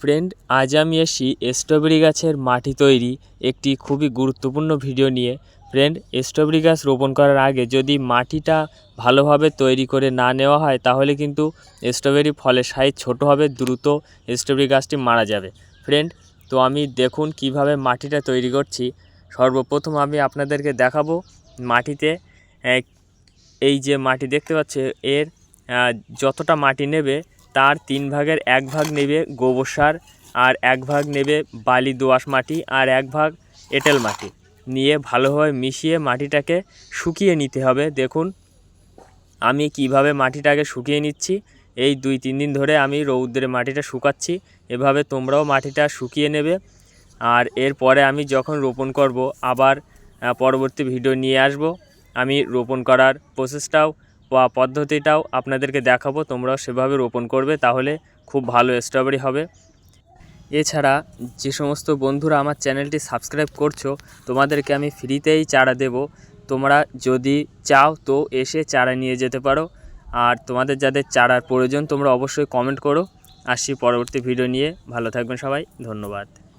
Friend, আজ আমি AC strawberry গাছের মাটি তৈরি একটি খুবই গুরুত্বপূর্ণ ভিডিও নিয়ে। ফ্রেন্ড স্ট্রবেরি গাছ রোপণ করার আগে যদি মাটিটা ভালোভাবে তৈরি করে না নেওয়া হয়, তাহলে কিন্তু স্ট্রবেরি ফলের সাইজ ছোট হবে, দ্রুত স্ট্রবেরি গাছটি মারা যাবে। ফ্রেন্ড, তো আমি দেখুন কীভাবে মাটিটা তৈরি করছি। সর্বপ্রথম আমি আপনাদেরকে দেখাবো মাটিতে এই যে মাটি দেখতে পাচ্ছে, এর যতটা মাটি নেবে তার তিন ভাগের এক ভাগ নেবে গোবর সার, আর এক ভাগ নেবে বালি দোআঁশ মাটি, আর এক ভাগ এঁটেল মাটি। নিয়ে ভালোভাবে মিশিয়ে মাটিটাকে শুকিয়ে নিতে হবে। দেখুন, আমি কীভাবে মাটিটাকে শুকিয়ে নিচ্ছি। এই দুই তিন দিন ধরে আমি রৌদ্রে মাটিটা শুকাচ্ছি। এভাবে তোমরাও মাটিটা শুকিয়ে নেবে। আর এরপরে আমি যখন রোপণ করব, আবার পরবর্তী ভিডিও নিয়ে আসব। আমি রোপণ করার প্রসেসটাও পদ্ধতিটাও আপনাদেরকে দেখাবো, তোমরাও সেভাবে রোপণ করবে, তাহলে খুব ভালো স্ট্রবেরি হবে। এছাড়া যে সমস্ত বন্ধুরা আমার চ্যানেলটি সাবস্ক্রাইব করছ, তোমাদেরকে আমি ফ্রিতেই চারা দেব। তোমরা যদি চাও তো এসে চারা নিয়ে যেতে পারো। আর তোমাদের যাদের চারার প্রয়োজন, তোমরা অবশ্যই কমেন্ট করো। আসছি পরবর্তী ভিডিও নিয়ে। ভালো থাকবেন সবাই। ধন্যবাদ।